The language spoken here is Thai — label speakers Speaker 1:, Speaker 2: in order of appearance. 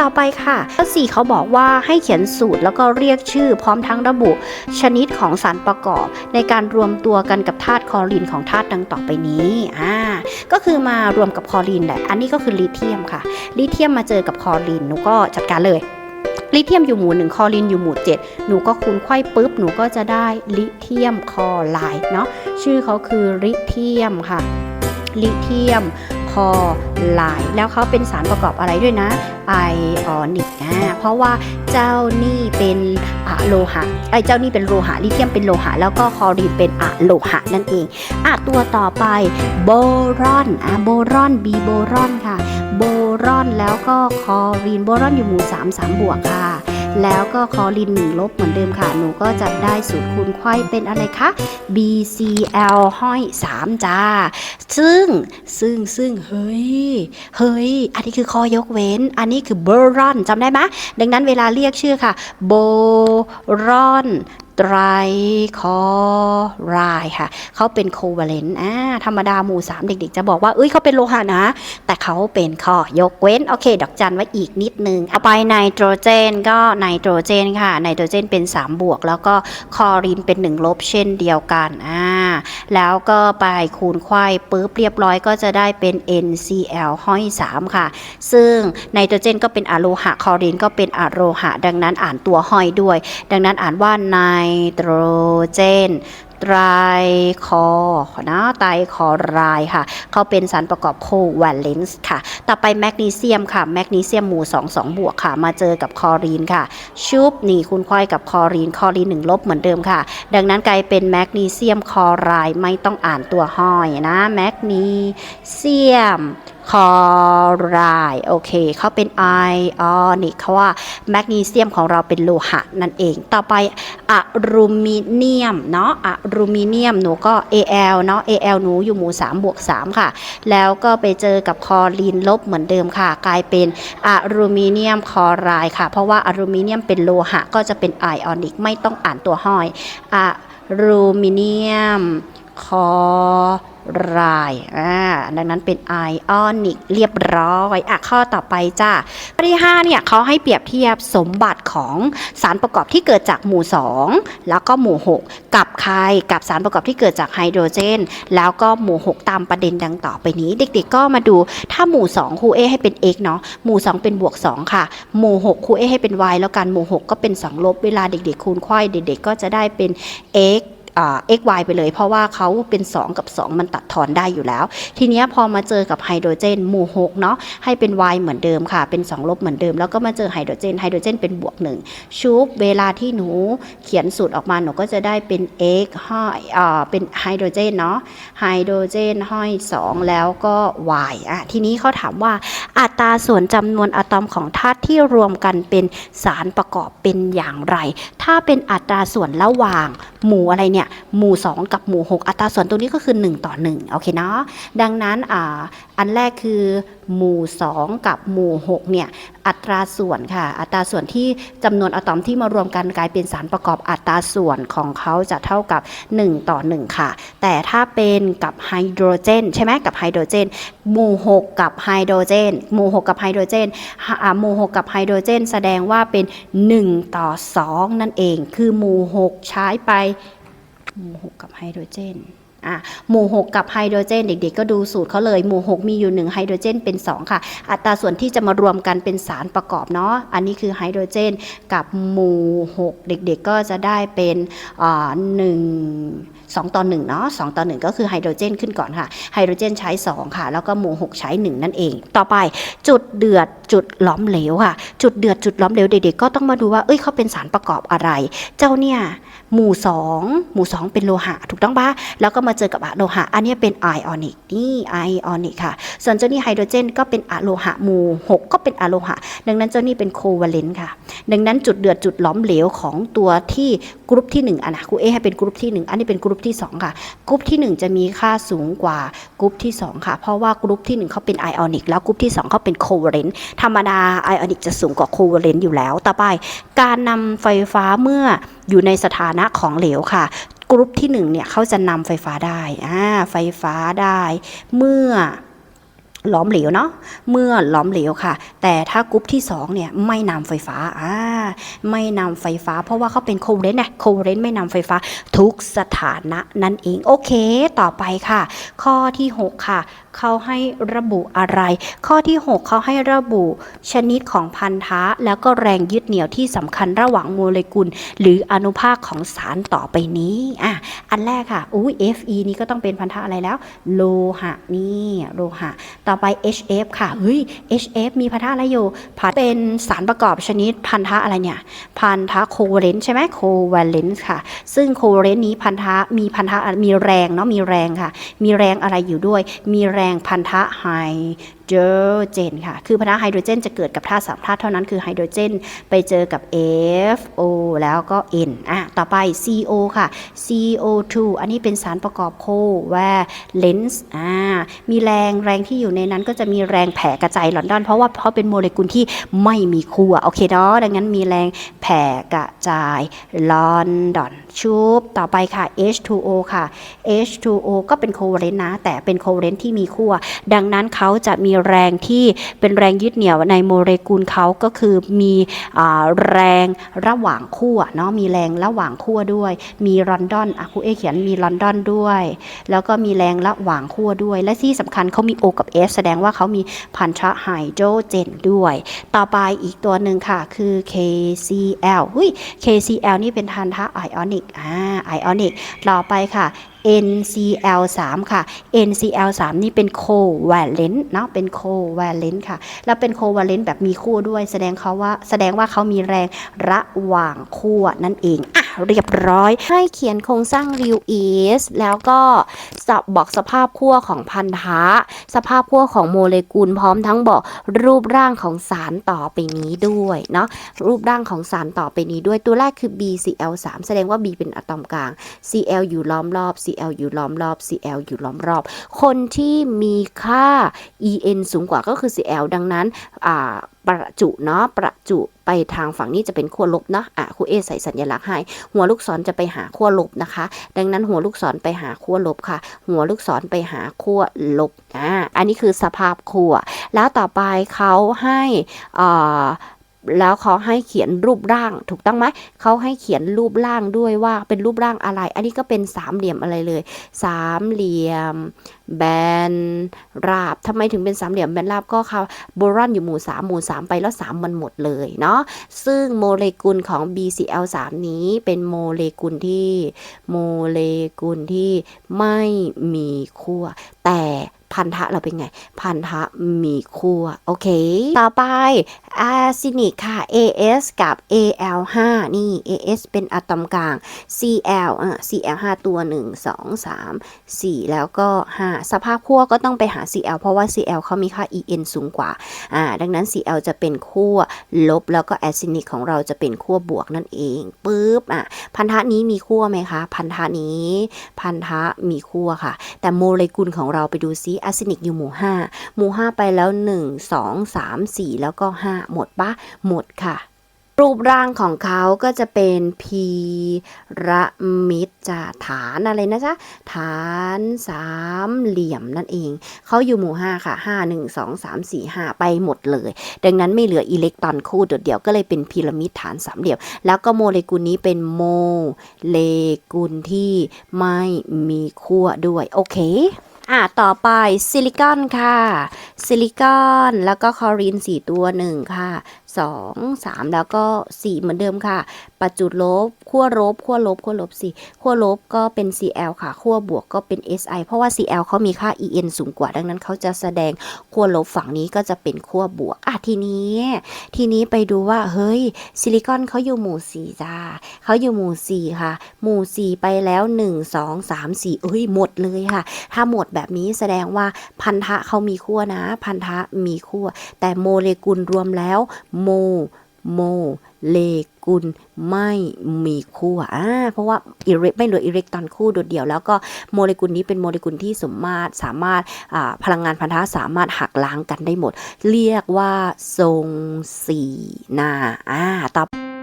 Speaker 1: ต่อไปค่ะข้อสี่เขาบอกว่าให้เขียนสูตรแล้วก็เรียกชื่อ พร้อมทั้งระบุ ชนิดของสารประกอบ ในการรวมตัวกันกับธาตุคลอรีนของธาตุดังต่อไปนี้อ่าก็คือมารวมกับคลอรีนแหละอันนี้ก็คือลิเธียมค่ะ ลิเธียมมาเจอกับคลอรีนหนูก็จัดการเลยลิเธียมอยู่หมู่หนึ่งคอรีนอยู่หมู่เจ็ดหนูก็คูณไขว้ปุ๊บ หนูก็จะได้ลิเธียมคอไรด์เนาะชื่อเขาคือลิเธียมค่ะลิเธียม คลอไรด์แล้วเขาเป็นสารประกอบอะไรด้วยนะไอออนิกอ่าเพราะว่าเจ้านี่เป็นอะโลหะไอเจ้านี่เป็นโลหะลิเธียมเป็นโลหะ แล้วก็คลอรีนเป็นอะโลหะนั่นเองอะตัวต่อไปโบรอนอะโบรอนบีโบรอนค่ะ โบรอนแล้วก็คลอรีนโบรอนอยู่หมู่3 3บวกค่ะ แล้วก็คลอลิน1ลบเหมือนเดิมค่ะ หนูก็จะได้สูตรคูณไขว้เป็นอะไรคะ BCl ห้อย 3 จ้า ซึ่งซึ่งซึ่งเฮ้ย เฮ้ย อันนี้คือข้อยกเว้น อันนี้คือโบรอนจำได้ไหมดังนั้นเวลาเรียกชื่อค่ะโบรอน ไตรคอรด์ค่ะ เขาเป็นโคเวเลนต์อ่าธรรมดาหมู่ 3 เด็กๆ จะบอกว่า เอ้ยเขาเป็นโลหะนะ แต่เขาเป็นข้อยกเว้น โอเค ดอกจันไว้อีกนิดนึง เอาไปไนโตรเจนก็ไนโตรเจนค่ะ ไนโตรเจนเป็น 3 บวก แล้วก็คอรีนเป็น 1 ลบเช่นเดียวกันอ่าแล้วก็ไปคูณไขว้ปุ๊บเรียบร้อยก็จะได้เป็น NCl ห้อย 3 ค่ะ ซึ่งไนโตรเจนก็เป็นอะโลหะ คอรีนก็เป็นอะโลหะ ดังนั้นอ่านตัวห้อยด้วย ดังนั้นอ่านว่าไนโตรเจนไตรคอนะไตรคอไรค่ะ เขาเป็นสารประกอบโคแวเลนซ์ค่ะ ต่อไปแมกนีเซียมค่ะ แมกนีเซียมหมู่2 2 บวกค่ะ มาเจอกับคอรีนค่ะ ชุบนี่คูณควายกับคอรีน คอรีน 1 ลบเหมือนเดิมค่ะ ดังนั้นกลายเป็นแมกนีเซียมคอไรไม่ต้องอ่านตัวห้อยนะ แมกนีเซียม คลอไรด์โอเคเขาเป็นไอออนิกเขาว่าแมกนีเซียมของเราเป็นโลหะนั่นเอง ต่อไปอะลูมิเนียมเนาะอะลูมิเนียมหนูก็ Al เนาะ Al หนูอยู่หมู่3บวก3ค่ะ แล้วก็ไปเจอกับคอรีนลบเหมือนเดิมค่ะ กลายเป็นอะลูมิเนียมคลอไรด์ค่ะ เพราะว่าอะลูมิเนียมเป็นโลหะก็จะเป็นไอออนิกไม่ต้องอ่านตัวห้อยอะลูมิเนียม คอรด์อ่าดังนั้นเป็นไอออนิกเรียบร้อยอะข้อต่อไปจ้าข้อที่5เนี่ยเขาให้เปรียบเทียบสมบัติของสารประกอบที่เกิดจากหมู่ 2 แล้วก็หมู่ 6 กับใครกับสารประกอบที่เกิดจากไฮโดรเจน แล้วก็หมู่ 6 ตามประเด็นดังต่อไปนี้ เด็กๆก็มาดูถ้าหมู่ 2 คูเอให้เป็น x เนาะหมู่ 2 เป็นบวก 2 ค่ะ หมู่ 6 คูเอให้เป็น y แล้วกันหมู่ 6 ก็เป็น 2 ลบเวลาเด็กๆคูณไขว้เด็กๆก็จะได้เป็น x อ่า x y ไปเลย เพราะว่าเขาเป็น 2 กับ 2 มันตัดทอนได้อยู่แล้ว ทีนี้พอมาเจอกับไฮโดรเจนหมู่6เนาะให้เป็น y เหมือนเดิมค่ะ เป็น 2 ลบเหมือนเดิม แล้วก็มาเจอไฮโดรเจนไฮโดรเจนเป็นบวก1ชุบเวลาที่หนูเขียนสูตรออกมาหนูก็จะได้เป็น x ห้อยอ่าเป็นไฮโดรเจนเนาะไฮโดรเจนห้อย 2 แล้วก็ y อะทีนี้เขาถามว่าอัตราส่วนจำนวนอะตอมของธาตุที่รวมกันเป็นสารประกอบเป็นอย่างไร ถ้าเป็นอัตราส่วนระหว่างหมู่อะไรเนี่ยหมู่ 2 กับหมู่ 6 อัตราส่วนตรงนี้ก็คือ 1 ต่อ1โอเคเนาะดังนั้นอ่าอันแรกคือหมู่ 2 กับหมู่ 6 เนี่ยอัตราส่วนค่ะ อัตราส่วนที่จำนวนอะตอมที่มารวมกันกลายเป็นสารประกอบอัตราส่วนของเขาจะเท่ากับ 1 ต่อ 1 ค่ะ แต่ถ้าเป็นกับไฮโดรเจนใช่ไหมกับไฮโดรเจนหมู่ 6 กับไฮโดรเจนหมู่ 6 กับไฮโดรเจนหมู่ 6 กับไฮโดรเจน แสดงว่าเป็น 1 ต่อ 2 นั่นเอง คือหมู่ 6 ใช้ไป หมู่ 6 กับไฮโดรเจน อะหมู่ 6 กับไฮโดรเจน เด็กๆ ก็ดูสูตรเขาเลยหมู่ 6 มีอยู่ 1 ไฮโดรเจนเป็น 2 ค่ะ อัตราส่วนที่จะมารวมกันเป็นสารประกอบเนาะอันนี้คือไฮโดรเจนกับหมู่ 6 เด็กๆ ก็จะได้เป็นอ่าหนึ่งสองต่อหนึ่งเนาะสองต่อหนึ่งก็คือไฮโดรเจนขึ้นก่อนค่ะไฮโดรเจนใช้ 2 ค่ะ แล้วก็หมู่ 6 ใช้ 1 นั่นเอง ต่อไปจุดเดือดจุดล้อมเหลวค่ะ จุดเดือดจุดล้อมเหลวเด็กๆก็ต้องมาดูว่าเอ้ยเขาเป็นสารประกอบอะไร เจ้าเนี่ยหมู่ 2 หมู่ 2 เป็นโลหะถูกต้องปะแล้วก็มาเจอกับอะโลหะ อันนี้เป็นไอออนิกนี่ไอออนิกค่ะ ส่วนเจ้านี่ไฮโดรเจนก็เป็นอะโลหะหมู่6ก็เป็นอะโลหะ ดังนั้นเจ้านี่เป็นโคเวเลนต์ค่ะ ดังนั้นจุดเดือดจุดหล้อมเหลวของตัวที่กรุ๊ปที่1อะนะครูเอให้เป็นกรุ๊ปที่ 1 อันนี้เป็นกรุ๊ปที่ 2 ค่ะ กรุ๊ปที่ 1 จะมีค่าสูงกว่ากรุ๊ปที่ 2 ค่ะ เพราะว่ากรุ๊ปที่ 1เขาเป็นไอออนิกแล้วกรุ๊ปที่ 2เขาเป็นโคเวเลนต์ธรรมดาไอออนิกจะสูงกว่าโคเวเลนต์อยู่แล้ว ต่อไป การนำไฟฟ้าเมื่ออยู่ในสถานะของเหลวค่ะ กรุ๊ปที่1เนี่ยเขาจะนำไฟฟ้าได้อ่าไฟฟ้าได้ เมื่อ
Speaker 2: หลอมเหลวเนาะเมื่อหลอมเหลวค่ะ แต่ถ้ากรุ๊ปที่2เนี่ยไม่นำไฟฟ้าอ่าไม่นำไฟฟ้า เพราะว่าเขาเป็นโคเรนต์นะโคเรนต์ไม่นำไฟฟ้าทุกสถานะนั่นเอง โอเค ต่อไปค่ะ ข้อที่ 6 ค่ะ เขาให้ระบุอะไร ข้อที่ 6 เขาให้ระบุชนิดของพันธะ แล้วก็แรงยึดเหนี่ยวที่สำคัญระหว่างโมเลกุล หรืออนุภาคของสารต่อไปนี้อะอันแรกค่ะอุ้ย Fe นี่ก็ต้องเป็นพันธะอะไรแล้ว โลหะนี่โลหะ ต่อไป HF ค่ะเฮ้ย HF มีพันธะอะไรอยู่พันเป็นสารประกอบชนิดพันธะอะไรเนี่ย พันธะโคเวเลนต์ใช่ไหมโคเวเลนต์ค่ะ ซึ่งโคเวเลนต์นี้พันธะมีพันธะมีแรงเนาะมีแรงค่ะ มีแรงอะไรอยู่ด้วย มีแรงงพันธะไฮ โดรเจนค่ะ คือพันธะไฮโดรเจนจะเกิดกับธาตุสามธาตุเท่านั้นคือไฮโดรเจน ไปเจอกับ F O แล้วก็ N อะ ต่อไป CO ค่ะ CO2 อันนี้เป็นสารประกอบโคแวเลนส์อ่า มีแรงแรงที่อยู่ในนั้นก็จะมีแรงแผ่กระจายลอนดอน เพราะว่าเขาเป็นโมเลกุลที่ไม่มีขั้วโอเคเนาะ ดังนั้นมีแรงแผ่กระจายลอนดอน ชุบ ต่อไปค่ะ H2O ค่ะ H2O ก็เป็นโคเวเลนต์นะ แต่เป็นโคเวเลนต์ที่มีขั้วดังนั้นเขาจะมีแรงที่เป็นแรงยึดเหนี่ยวในโมเลกุลเขาก็คือมีอแรงระหว่างขั้วเนาะมีแรงระหว่างขั้วด้วย มีลอนดอนอะครูเอเขียนมีลอนดอนด้วย แล้วก็มีแรงระหว่างขั้วด้วย และที่สำคัญเขามี O กับ S แสดงว่าเขามีพันธะไฮโดรเจนด้วย ต่อไปอีกตัวหนึ่งค่ะคือ KCl หุ้ย KCl นี่เป็นพันธะไอออนิกอ่าไอออนิกต่อไปค่ะ NCl 3 ค่ะ NCl 3 นี่เป็นโควาเลนต์เนาะเป็นโควาเลนต์ค่ะ แล้วเป็นโควาเลนต์แบบมีคู่ด้วย แสดงเขาว่าแสดงว่าเขามีแรงระหว่างคู่นั่นเองอะ เรียบร้อย ให้เขียนโครงสร้างริวอีสแล้วก็สับบอกสภาพขั้วของพันธะ สภาพขั้วของโมเลกุลพร้อมทั้งบอกรูปร่างของสารต่อไปนี้ด้วยเนาะรูปร่างของสารต่อไปนี้ด้วยตัวแรกคือ BCl3 แสดงว่า B เป็นอะตอมกลาง Cl อยู่ล้อมรอบ Cl อยู่ล้อมรอบ Cl อยู่ล้อมรอบ คนที่มีค่า En สูงกว่าก็คือ Cl ดังนั้นอ่า ประจุเนาะประจุไปทางฝั่งนี้จะเป็นขั้วลบเนาะอะครูเอใส่สัญลักษณ์ให้ หัวลูกศรจะไปหาขั้วลบนะคะ ดังนั้นหัวลูกศรไปหาขั้วลบค่ะ หัวลูกศรไปหาขั้วลบอ่าอันนี้คือสภาพขั้วแล้วต่อไปเขาให้อ่าแล้วเขาให้เขียนรูปร่างถูกต้องไหมเขาให้เขียนรูปร่างด้วยว่าเป็นรูปร่างอะไร อันนี้ก็เป็นสามเหลี่ยมอะไรเลย สามเหลี่ยม แบนราบทำไมถึงเป็นสามเหลี่ยมแบนราบก็เขาโบรอนอยู่หมู่สามหมู่สามไปแล้วสามมันหมดเลยเนาะซึ่งโมเลกุลของ BCl3 นี้เป็นโมเลกุลที่โมเลกุลที่ไม่มีขั้วแต่พันธะเราเป็นไง พันธะมีขั้วโอเค ต่อไปอาซินิกค่ะ AS กับ AL5 นี่ AS เป็นอะตอมกลาง Cl อะ Cl5 ตัว 1 2 3 4 แล้วก็ 5สภาพขั้วก็ต้องไปหา Cl เพราะว่า Cl เขามีค่า En สูงกว่าอ่า ดังนั้น Cl จะเป็นขั้วลบ แล้วก็แอซินิกของเราจะเป็นขั้วบวกนั่นเองปึ๊บอะพันธะนี้มีขั้วไหมคะ พันธะนี้ พันธะมีขั้วค่ะ แต่โมเลกุลของเราไปดูซิแอซินิกอยู่หมู่ 5 หมู่ 5 ไปแล้ว 1 2 3 4 แล้วก็ 5 หมดปะหมดค่ะ รูปร่างของเขาก็จะเป็นพีระมิดจะฐานอะไรนะจ๊ะฐานสามเหลี่ยมนั่นเอง เขาอยู่หมู่ 5 ค่ะ 5 1 2 3 4 5 ไปหมดเลย ดังนั้นไม่เหลืออิเล็กตรอนคู่โดดเดี่ยวก็เลยเป็นพีระมิดฐานสามเหลี่ยม แล้วก็โมเลกุลนี้เป็นโมเลกุลที่ไม่มีขั้วด้วย โอเคอะต่อไปซิลิคอนค่ะ ซิลิคอนแล้วก็คลอรีน 4 ตัว 1 ค่ะ 2 3 แล้วก็ 4 เหมือนเดิมค่ะ ปัจจุลบขั้วลบขั้วลบขั้วลบสี่ขั้วลบก็เป็น Cl ค่ะขั้วบวกก็เป็น Si เพราะว่า Cl เขามีค่า En สูงกว่า ดังนั้นเขาจะแสดงขั้วลบฝั่งนี้ก็จะเป็นขั้วบวกอะทีนี้ ทีนี้ไปดูว่า เฮ้ย ซิลิคอนเขาอยู่หมู่สี่จ้าเขาอยู่หมู่สี่ค่ะ หมู่สี่ไปแล้ว 1 2 3 4 เอ้ย หมดเลยค่ะ ถ้าหมดแบบนี้แสดงว่าพันธะเขามีขั้วนะ พันธะมีขั้วแต่โมเลกุลรวมแล้วโม โม เลกุลไม่มีคู่อ่าเพราะว่าอิเล็กไม่เหลืออิเล็กตรอนคู่โดดเดี่ยว แล้วก็โมเลกุลนี้เป็นโมเลกุลที่สมมาตรสามารถอ่าพลังงานพันธะสามารถหักล้างกันได้หมด เรียกว่าทรงสีหนาอ่าต่อ